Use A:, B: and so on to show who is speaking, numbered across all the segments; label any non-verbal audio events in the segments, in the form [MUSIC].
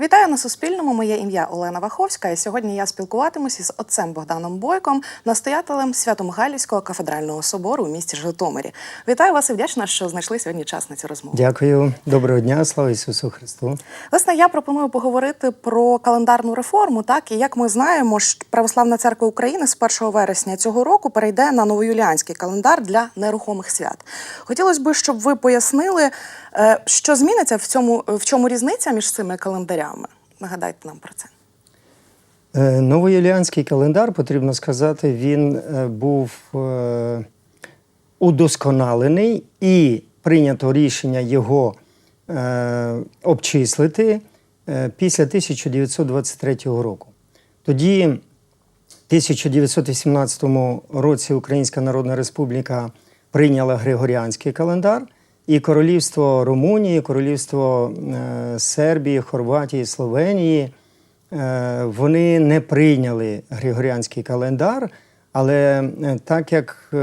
A: Вітаю на Суспільному. Моє ім'я Олена Ваховська. І сьогодні я спілкуватимуся з отцем Богданом Бойком, настоятелем Свято-Михайлівського кафедрального собору у місті Житомирі. Вітаю вас і вдячна, що знайшли сьогодні час на цю розмову.
B: Дякую, доброго дня, слава Ісусу Христу.
A: Власне, я пропоную поговорити про календарну реформу. Так і як ми знаємо, що Православна церква України з 1 вересня цього року перейде на новоюліанський календар для нерухомих свят. Хотілося б, щоб ви пояснили, е, що зміниться в цьому в чому різниця між цими календарями. Нагадайте нам про це.
B: Е, Новоюліанський календар, потрібно сказати, він е, був е, удосконалений і прийнято рішення його обчислити після 1923 року. Тоді, в 1918 році, Українська Народна Республіка прийняла Григоріанський календар, і королівство Румунії, королівство е, Сербії, Хорватії, Словенії. Е, Вони не прийняли Григоріанський календар, але е, так як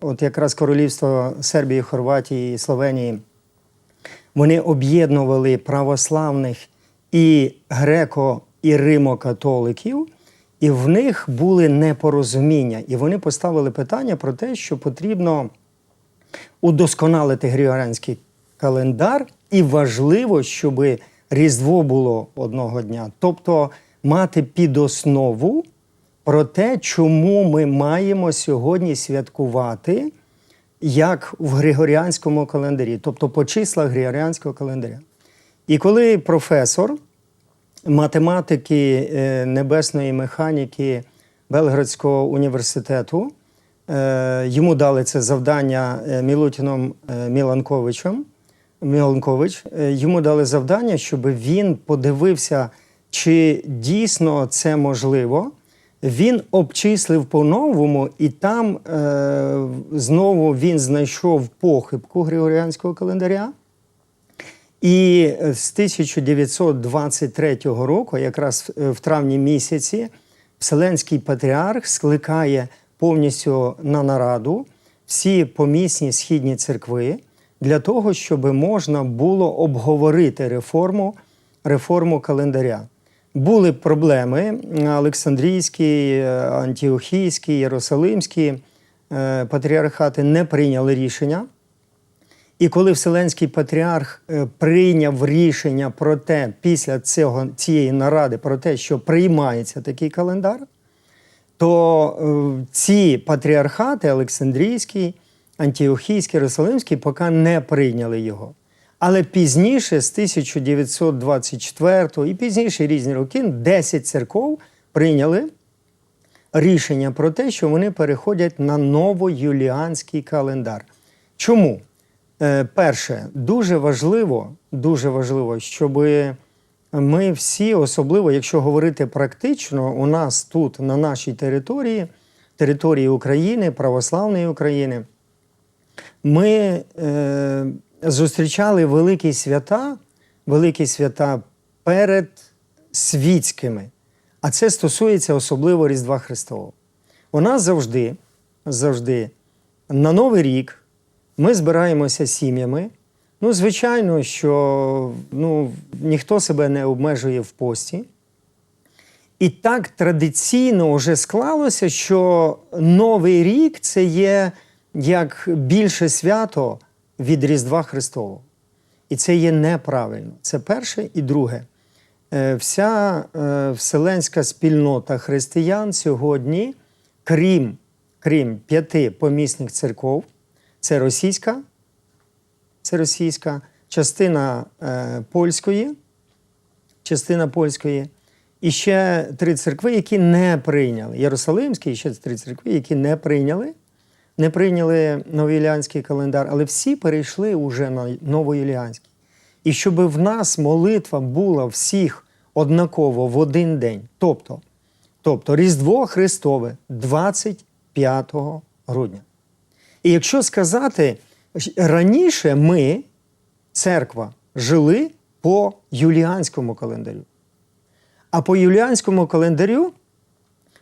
B: от якраз королівство Сербії, Хорватії і Словенії вони об'єднували православних і греко- і римокатоликів, і в них були непорозуміння. І вони поставили питання про те, що потрібно удосконалити Григоріанський календар, і важливо, щоб Різдво було одного дня. Тобто мати під основу про те, чому ми маємо сьогодні святкувати як в Григоріанському календарі, тобто по числах Григоріанського календаря. І коли професор математики е, небесної механіки Белградського університету, йому дали це завдання е, Мілутіном е, Міланковичем, Міланкович, е, йому дали завдання, щоб він подивився, чи дійсно це можливо. Він обчислив по-новому, і там е, знову він знайшов похибку Григоріанського календаря. І е, з 1923 року, якраз в травні місяці, Вселенський патріарх скликає повністю на нараду всі помісні східні церкви для того, щоб можна було обговорити реформу, реформу календаря. Були проблеми Олександрійський, е, Антіохійський, Єрусалимський е, патріархати не прийняли рішення. І коли Вселенський патріарх е, прийняв рішення про те, після цього, цієї наради, про те, що приймається такий календар, то е, ці патріархати Олександрійський, Антіохійський, Єрусалимський поки не прийняли його. Але пізніше, з 1924 і пізніше різні роки, 10 церков прийняли рішення про те, що вони переходять на новоюліанський календар. Чому? Е, Перше, дуже важливо, дуже важливо, щоб ми всі, особливо, якщо говорити практично, у нас тут, на нашій території, території України, православної України, ми е, зустрічали великі свята, великі свята перед світськими. А це стосується особливо Різдва Христового. У нас завжди, завжди на Новий рік ми збираємося сім'ями. Ну, звичайно, що ну, ніхто себе не обмежує в пості. І так традиційно вже склалося, що Новий рік це є як більше свято від Різдва Христового. І це є неправильно. Це перше і друге. Е, Вся е, вселенська спільнота християн сьогодні, крім, крім п'яти помісних церков, це російська, це російська, частина е, польської, частина польської, і ще три церкви, які не прийняли. Єрусалимський, і ще три церкви, які не прийняли, не прийняли новоюліанський календар, але всі перейшли уже на новоюліанський. І щоб в нас молитва була всіх однаково в один день. Тобто, тобто Різдво Христове 25 грудня. І якщо сказати, раніше ми, церква, жили по юліанському календарю. А по юліанському календарю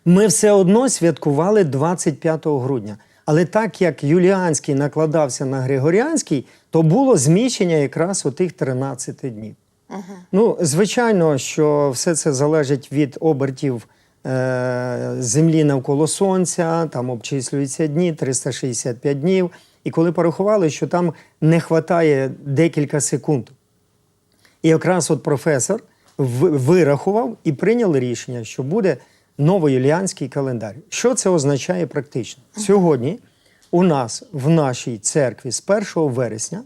B: ми все одно святкували 25 грудня. Але так як Юліанський накладався на Григоріанський, то було зміщення якраз у тих 13 днів. Ну, звичайно, що все це залежить від обертів е, землі навколо сонця, там обчислюються дні, 365 днів. І коли порахували, що там не вистачає декілька секунд. І якраз от професор вирахував і прийняли рішення, що буде новоюліанський календар. Що це означає практично? Сьогодні у нас в нашій церкві з 1 вересня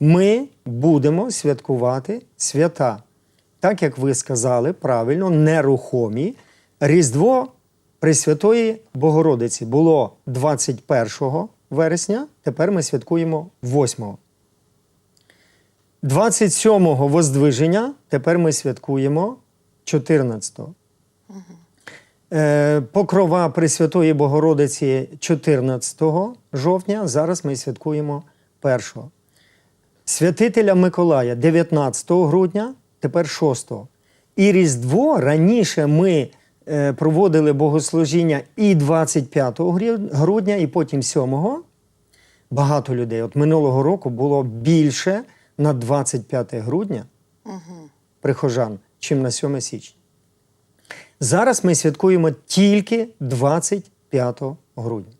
B: ми будемо святкувати свята. Так як ви сказали правильно, нерухомі. Різдво Пресвятої Богородиці було 21 вересня, тепер ми святкуємо 8. 27-го Воздвиження, тепер ми святкуємо 14-го. Е, Покрова Пресвятої Богородиці 14 жовтня, зараз ми святкуємо 1. Святителя Миколая 19 грудня, тепер 6. І Різдво раніше ми проводили богослужіння і 25 грудня, і потім 7 багато людей. От минулого року було більше на 25 грудня прихожан, чим на 7 січня. Зараз ми святкуємо тільки 25 грудня.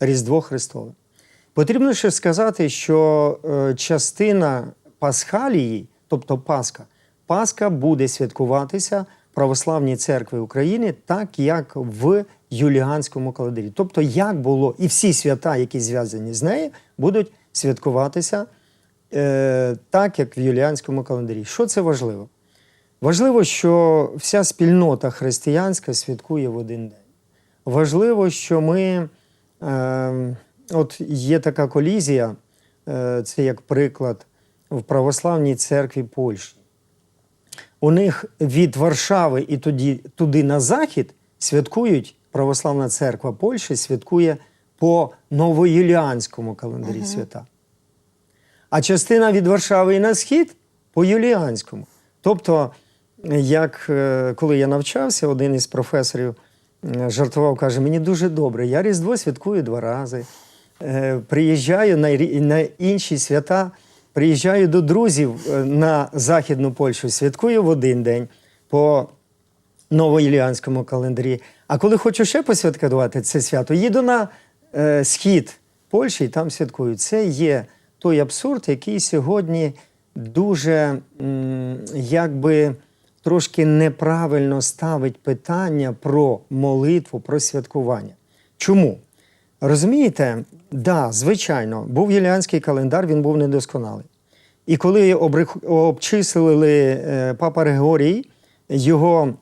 B: Різдво Христове. Потрібно ще сказати, що е, частина Пасхалії, тобто Пасха, Пасха буде святкуватися Православній церкві України, так як в Юліанському календарі. Тобто, як було, і всі свята, які зв'язані з нею, будуть святкуватися е, так, як в Юліанському календарі. Що це важливо? Важливо, що вся спільнота християнська святкує в один день. Важливо, що ми, е, от є така колізія, е, це як приклад в Православній церкві Польщі. У них від Варшави і тоді, туди на захід святкують Православна церква Польщі святкує по новоюліанському календарі свята. А частина від Варшави і на схід по юліанському. Тобто, як е, коли я навчався, один із професорів жартував, каже: мені дуже добре, я Різдво святкую два рази. Е, Приїжджаю на інші свята, приїжджаю до друзів е, на Західну Польщу, святкую в один день по новоіліанському календарі. А коли хочу ще посвяткувати це свято, їду на е, схід Польщі і там святкую. Це є той абсурд, який сьогодні дуже м, якби трошки неправильно ставить питання про молитву, про святкування. Чому? Розумієте, да, звичайно, був юліанський календар, він був недосконалий. І коли обчислили е, Папа Григорій, його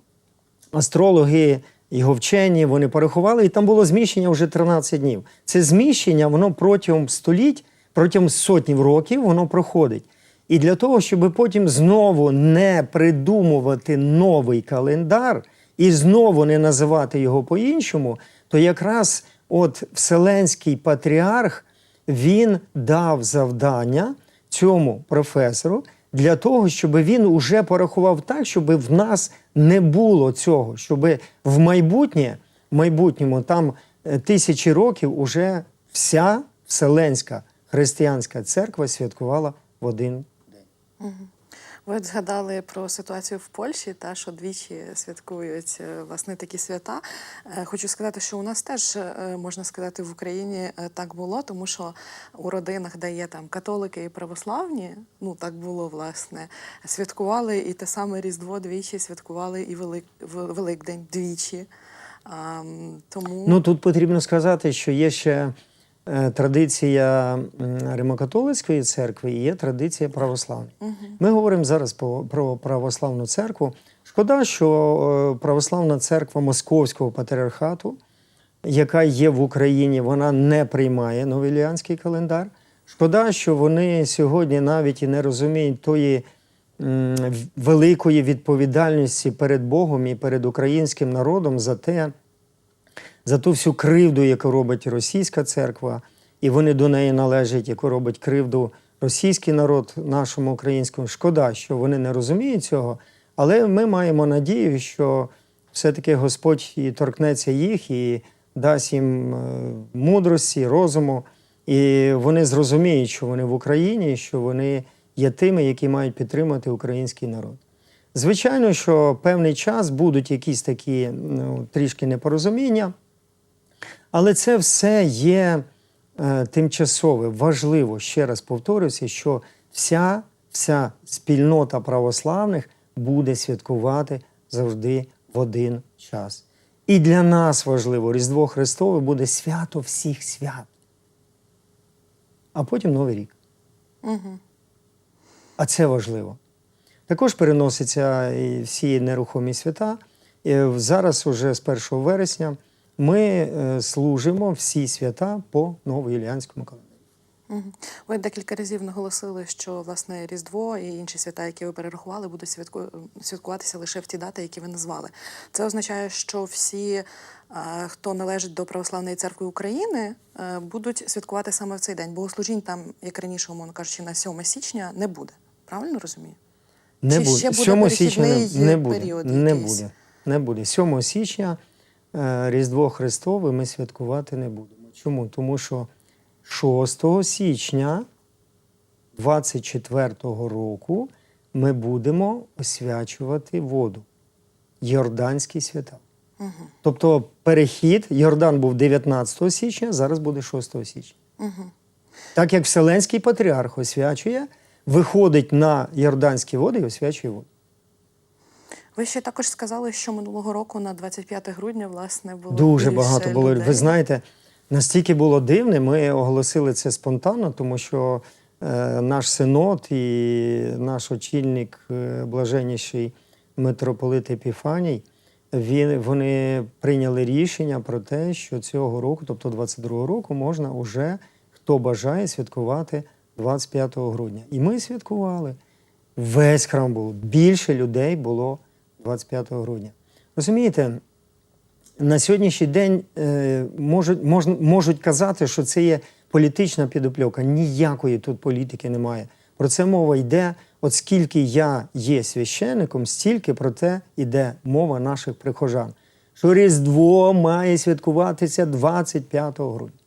B: астрологи, його вчені, вони порахували, і там було зміщення вже 13 днів. Це зміщення, воно протягом століть, протягом сотнів років воно проходить. І для того, щоб потім знову не придумувати новий календар і знову не називати його по-іншому, то якраз от Вселенський патріарх він дав завдання цьому професору для того, щоб він уже порахував так, щоб в нас не було цього, щоб в майбутнє, в майбутньому там е, тисячі років уже вся Вселенська християнська церква святкувала в один
A: Ви згадали про ситуацію в Польщі, та що двічі святкують е, власне такі свята. Е, Хочу сказати, що у нас теж е, можна сказати в Україні так було, тому що у родинах, де є там католики і православні, ну так було власне, святкували і те саме Різдво двічі, святкували і Велик, Великдень двічі. Тому
B: Ну тут потрібно сказати, що є ще традиція Римокатолицької церкви і є традиція православної. Ми говоримо зараз про православну церкву. Шкода, що е, православна церква Московського патріархату, яка є в Україні, вона не приймає новіліанський календар. Шкода, що вони сьогодні навіть і не розуміють тої великої відповідальності перед Богом і перед українським народом за те, за ту всю кривду, яку робить російська церква, і вони до неї належать, яку робить кривду російський народ нашому українському. Шкода, що вони не розуміють цього, але ми маємо надію, що все-таки Господь і торкнеться їх і дасть їм е, мудрості, розуму, і вони зрозуміють, що вони в Україні, що вони є тими, які мають підтримати український народ. Звичайно, що певний час будуть якісь такі ну, трішки непорозуміння, але це все є е, тимчасове. Важливо, ще раз повторюся, що вся, вся спільнота православних буде святкувати завжди в один час. І для нас важливо, Різдво Христове буде свято всіх свят. А потім Новий рік.
A: Угу.
B: А це важливо. Також переносяться всі нерухомі свята. І зараз, уже з 1 вересня, ми е, служимо всі свята по новоюліанському календарю.
A: Ви декілька разів наголосили, що власне Різдво і інші свята, які ви перерахували, будуть святку... святкуватися лише в ті дати, які ви назвали. Це означає, що всі, е, хто належить до Православної церкви України, е, будуть святкувати саме в цей день. Богослужінь там, як раніше, умовно кажучи, на 7 січня не буде. Правильно розумію?
B: Не
A: Чи
B: буде.
A: ще буде
B: 7 січня не, буде.
A: період
B: Не буде. Не буде. 7 січня Різдво Христове ми святкувати не будемо. Чому? Тому що 6 січня 24-го року ми будемо освячувати воду. Йорданські свята.
A: Угу.
B: Тобто перехід, Йордан був 19 січня, зараз буде 6 січня.
A: Угу.
B: Так як Вселенський патріарх освячує, виходить на Йорданські води і освячує воду.
A: Ви ще також сказали, що минулого року на 25 грудня власне було
B: Дуже багато було.
A: людей.
B: Ви знаєте, настільки було дивне, ми оголосили це спонтанно, тому що е, наш синод і наш очільник, е, блаженніший митрополит Епіфаній, він, вони прийняли рішення про те, що цього року, тобто 22-го року, можна уже, хто бажає, святкувати 25 грудня. І ми святкували. Весь храм був. Більше людей було 25 грудня. Розумієте, на сьогоднішній день е, можуть, можуть казати, що це є політична підопльока. Ніякої тут політики немає. Про це мова йде. От скільки я є священником, стільки про те йде мова наших прихожан. Що Різдво має святкуватися 25 грудня.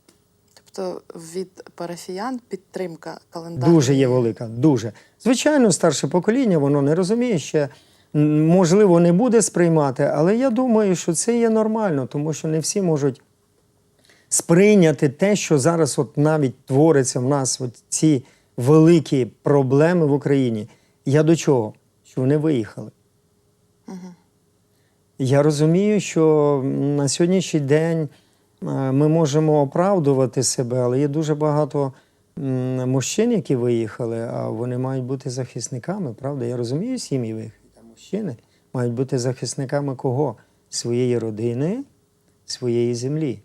A: Тобто від парафіян підтримка календару
B: Дуже є велика, дуже. Звичайно, старше покоління, воно не розуміє ще, можливо, не буде сприймати, але я думаю, що це є нормально, тому що не всі можуть сприйняти те, що зараз от навіть твориться в нас, от ці великі проблеми в Україні. Я до чого? Що вони виїхали. Я розумію, що на сьогоднішній день е, ми можемо оправдувати себе, але є дуже багато мужчин, які виїхали, а вони мають бути захисниками, правда? Я розумію сім'ї виїхали. Мають бути захисниками кого? Своєї родини, своєї землі.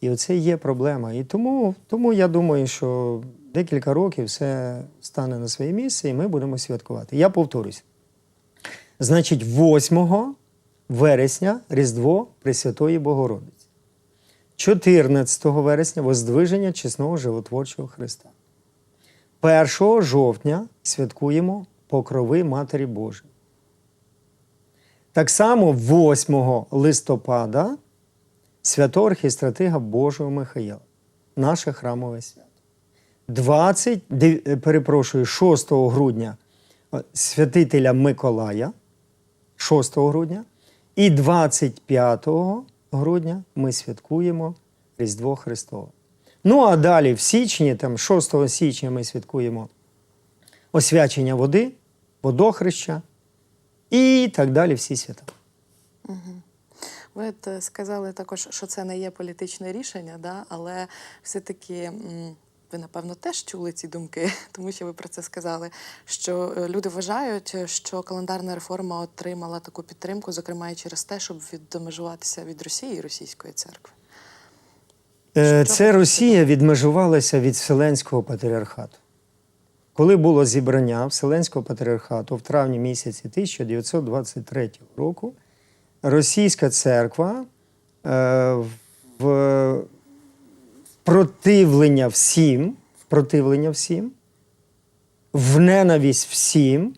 B: І оце є проблема. І тому, тому я думаю, що декілька років все стане на своє місце, і ми будемо святкувати. Я повторюсь. Значить, 8 вересня Різдво Пресвятої Богородиці. 14 вересня Воздвиження чесного животворчого Христа. 1 жовтня святкуємо Покрови Матері Божої. Так само 8 листопада святого архістратига Божого Михаїла, наше храмове свято. 20, е, перепрошую, 6 грудня е, святителя Миколая, 6 грудня, і 25 грудня ми святкуємо Різдво Христове. Ну а далі в січні, там 6 січня ми святкуємо освячення води, водохреща і так далі всі свята.
A: Ви от, е, сказали також, що це не є політичне рішення, да? але все-таки ви, напевно, теж чули ці думки, [LAUGHS] тому що ви про це сказали. Що е, люди вважають, що календарна реформа отримала таку підтримку, зокрема і через те, щоб відмежуватися від Росії і російської церкви.
B: Е,
A: Що
B: Це Росія відмежувалася від Вселенського патріархату. Коли було зібрання Вселенського патріархату в травні місяці 1923 року, російська церква е, в противлення всім, противлення всім, в ненависть всім,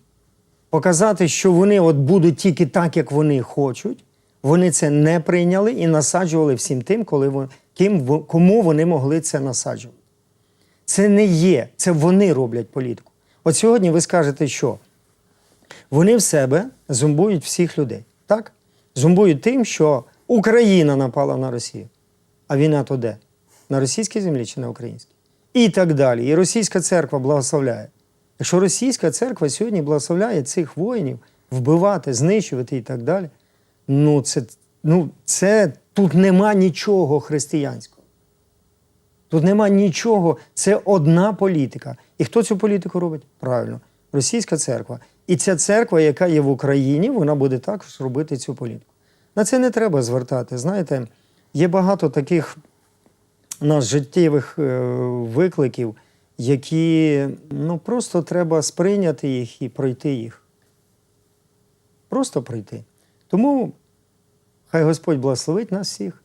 B: показати, що вони от будуть тільки так, як вони хочуть, вони це не прийняли і насаджували всім тим, коли ким, кому вони могли це насаджувати. Це не є, це вони роблять політику. От сьогодні ви скажете, що вони в себе зомбують всіх людей. Так? Зомбують тим, що Україна напала на Росію. А війна то де? На російській землі чи на українській? І так далі. І російська церква благословляє. Якщо російська церква сьогодні благословляє цих воїнів вбивати, знищувати і так далі, ну це, ну це тут нема нічого християнського. Тут нема нічого, це одна політика. І хто цю політику робить? Правильно, російська церква. І ця церква, яка є в Україні, вона буде також робити цю політику. На це не треба звертати. Знаєте, є багато таких нас життєвих е, викликів, які ну, просто треба сприйняти їх і пройти їх. Просто пройти. Тому хай Господь благословить нас всіх,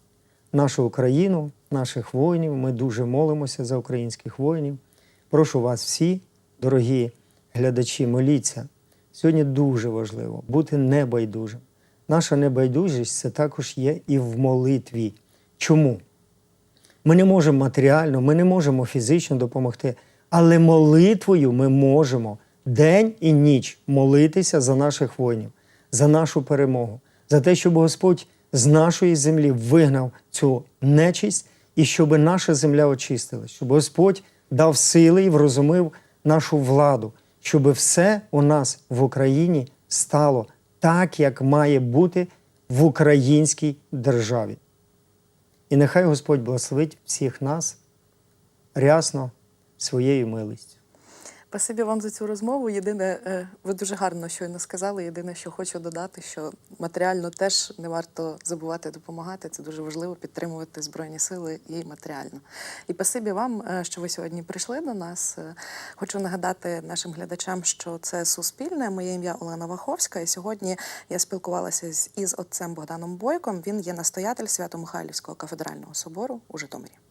B: нашу Україну, наших воїнів. Ми дуже молимося за українських воїнів. Прошу вас всі, дорогі глядачі, моліться. Сьогодні дуже важливо бути небайдужим. Наша небайдужість це також є і в молитві. Чому? Ми не можемо матеріально, ми не можемо фізично допомогти, але молитвою ми можемо день і ніч молитися за наших воїнів, за нашу перемогу, за те, щоб Господь з нашої землі вигнав цю нечисть і щоб наша земля очистилась, щоб Господь дав сили і врозумив нашу владу, щоб все у нас в Україні стало так, як має бути в українській державі. І нехай Господь благословить всіх нас рясно своєю милістю.
A: Спасибі вам за цю розмову. Єдине, е, ви дуже гарно щойно сказали. Єдине, що хочу додати, що матеріально теж не варто забувати допомагати. Це дуже важливо підтримувати збройні сили і матеріально. І спасибі вам, е, що ви сьогодні прийшли до нас. Е, Хочу нагадати нашим глядачам, що це суспільне. Моє ім'я Олена Ваховська. І сьогодні я спілкувалася з із отцем Богданом Бойком. Він є настоятель Свято-Михайлівського кафедрального собору у Житомирі.